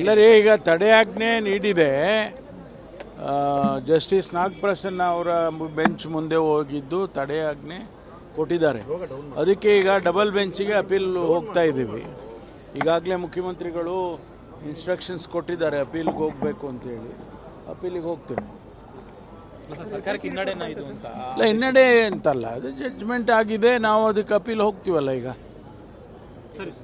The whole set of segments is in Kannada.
ಇಲ್ಲ ರೀ ಈಗ ತಡೆಯಾಜ್ಞೆ ನೀಡಿದೆ. ಜಸ್ಟಿಸ್ ನಾಗಪ್ರಸನ್ನ ಅವರ ಬೆಂಚ್ ಮುಂದೆ ಹೋಗಿದ್ದು ತಡೆಯಾಜ್ಞೆ ಕೊಟ್ಟಿದ್ದಾರೆ. ಅದಕ್ಕೆ ಈಗ ಡಬಲ್ ಬೆಂಚಿಗೆ ಅಪೀಲ್ ಹೋಗ್ತಾ ಇದ್ದೀವಿ. ಈಗಾಗಲೇ ಮುಖ್ಯಮಂತ್ರಿಗಳು ಇನ್ಸ್ಟ್ರಕ್ಷನ್ಸ್ ಕೊಟ್ಟಿದ್ದಾರೆ ಅಪೀಲ್ಗೆ ಹೋಗಬೇಕು ಅಂತೇಳಿ ಅಪೀಲಿಗೆ ಹೋಗ್ತೇವೆ ಸರ್, ಇಲ್ಲ ಹಿನ್ನಡೆ ಅಂತಲ್ಲ ಅದು ಜಡ್ಜ್ಮೆಂಟ್ ಆಗಿದೆ ನಾವು ಅದಕ್ಕೆ ಅಪೀಲ್ ಹೋಗ್ತೀವಲ್ಲ ಈಗ. ಆದೇಶ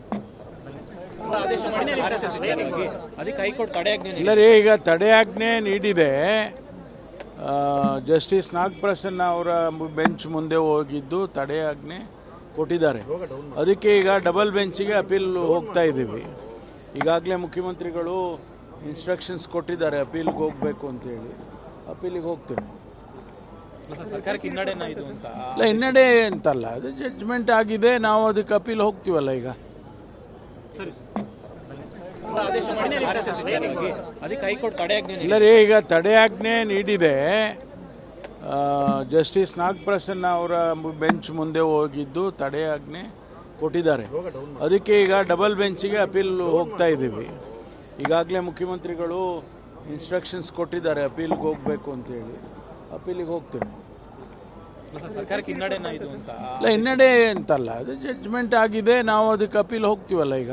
ಇಲ್ಲ ರೀ ಈಗ ತಡೆಯಾಜ್ಞೆ ನೀಡಿದೆ. ಜಸ್ಟಿಸ್ ನಾಗಪ್ರಸನ್ನ ಅವರ ಬೆಂಚ್ ಮುಂದೆ ಹೋಗಿದ್ದು ತಡೆಯಾಜ್ಞೆ ಕೊಟ್ಟಿದ್ದಾರೆ. ಅದಕ್ಕೆ ಈಗ ಡಬಲ್ ಬೆಂಚಿಗೆ ಅಪೀಲ್ ಹೋಗ್ತಾ ಇದ್ದೀವಿ. ಈಗಾಗಲೇ ಮುಖ್ಯಮಂತ್ರಿಗಳು ಇನ್ಸ್ಟ್ರಕ್ಷನ್ಸ್ ಕೊಟ್ಟಿದ್ದಾರೆ ಅಪೀಲ್ಗೆ ಹೋಗಬೇಕು ಅಂತೇಳಿ ಅಪೀಲಿಗೆ ಹೋಗ್ತೇವೆ ಸರ್, ಇಲ್ಲ ಹಿನ್ನಡೆ ಅಂತಲ್ಲ ಅದು ಜಡ್ಜ್ಮೆಂಟ್ ಆಗಿದೆ ನಾವು ಅದಕ್ಕೆ ಅಪೀಲ್ ಹೋಗ್ತೀವಲ್ಲ ಈಗ. ಇಲ್ಲ ರೀ ಈಗ ತಡೆಯಾಜ್ಞೆ ನೀಡಿದೆ. ಜಸ್ಟಿಸ್ ನಾಗಪ್ರಸನ್ನ ಅವರ ಬೆಂಚ್ ಮುಂದೆ ಹೋಗಿದ್ದು ತಡೆಯಾಜ್ಞೆ ಕೊಟ್ಟಿದ್ದಾರೆ. ಅದಕ್ಕೆ ಈಗ ಡಬಲ್ ಬೆಂಚಿಗೆ ಅಪೀಲ್ ಹೋಗ್ತಾ ಇದ್ದೀವಿ. ಈಗಾಗಲೇ ಮುಖ್ಯಮಂತ್ರಿಗಳು ಇನ್ಸ್ಟ್ರಕ್ಷನ್ಸ್ ಕೊಟ್ಟಿದ್ದಾರೆ ಅಪೀಲ್ಗೆ ಹೋಗಬೇಕು ಅಂತೇಳಿ ಅಪೀಲಿಗೆ ಹೋಗ್ತೇವೆ ಸರ್, ಇಲ್ಲ ಹಿನ್ನಡೆ ಅಂತಲ್ಲ ಅದು ಜಡ್ಜ್ಮೆಂಟ್ ಆಗಿದೆ ನಾವು ಅದಕ್ಕೆ ಅಪೀಲ್ ಹೋಗ್ತೀವಲ್ಲ ಈಗ.